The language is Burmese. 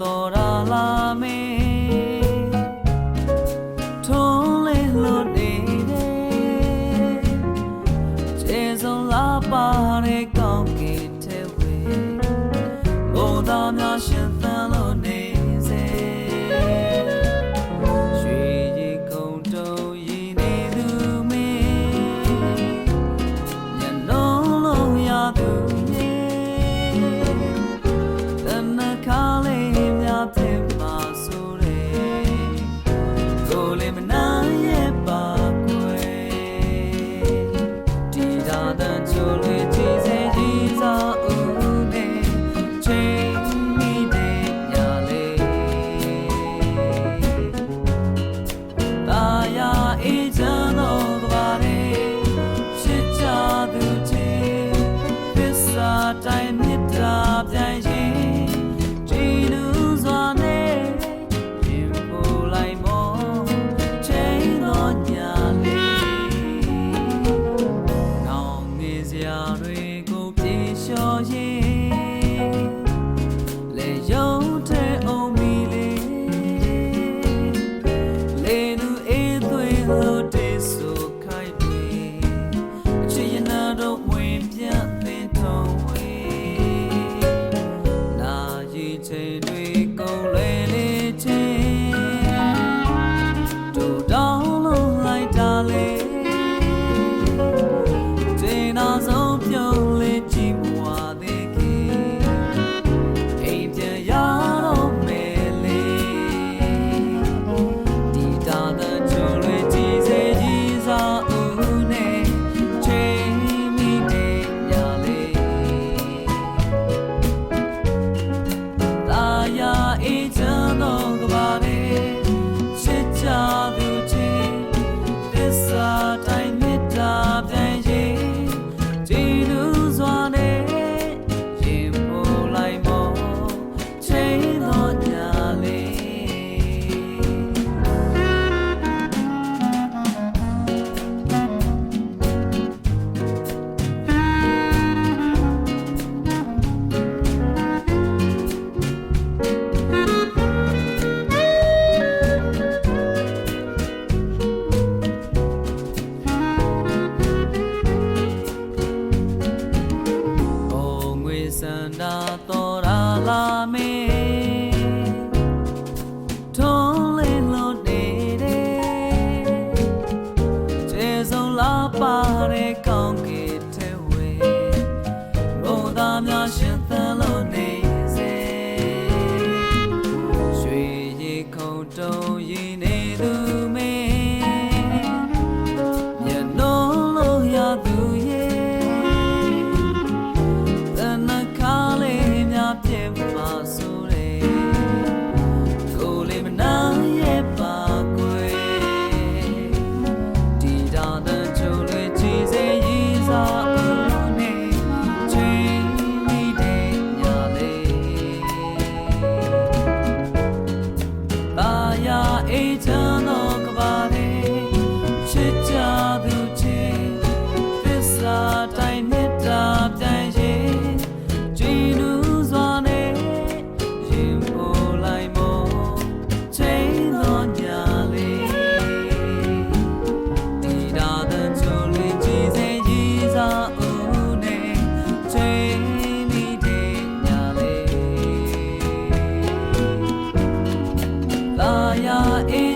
တော်ရလာမေထုံးလေးလို့နေတယ်ကျေစုံလာပါတဲ့ကောင်းကင်ထဲဝေဘုံသားများရှင် I've I'm not sure. Sevdaya in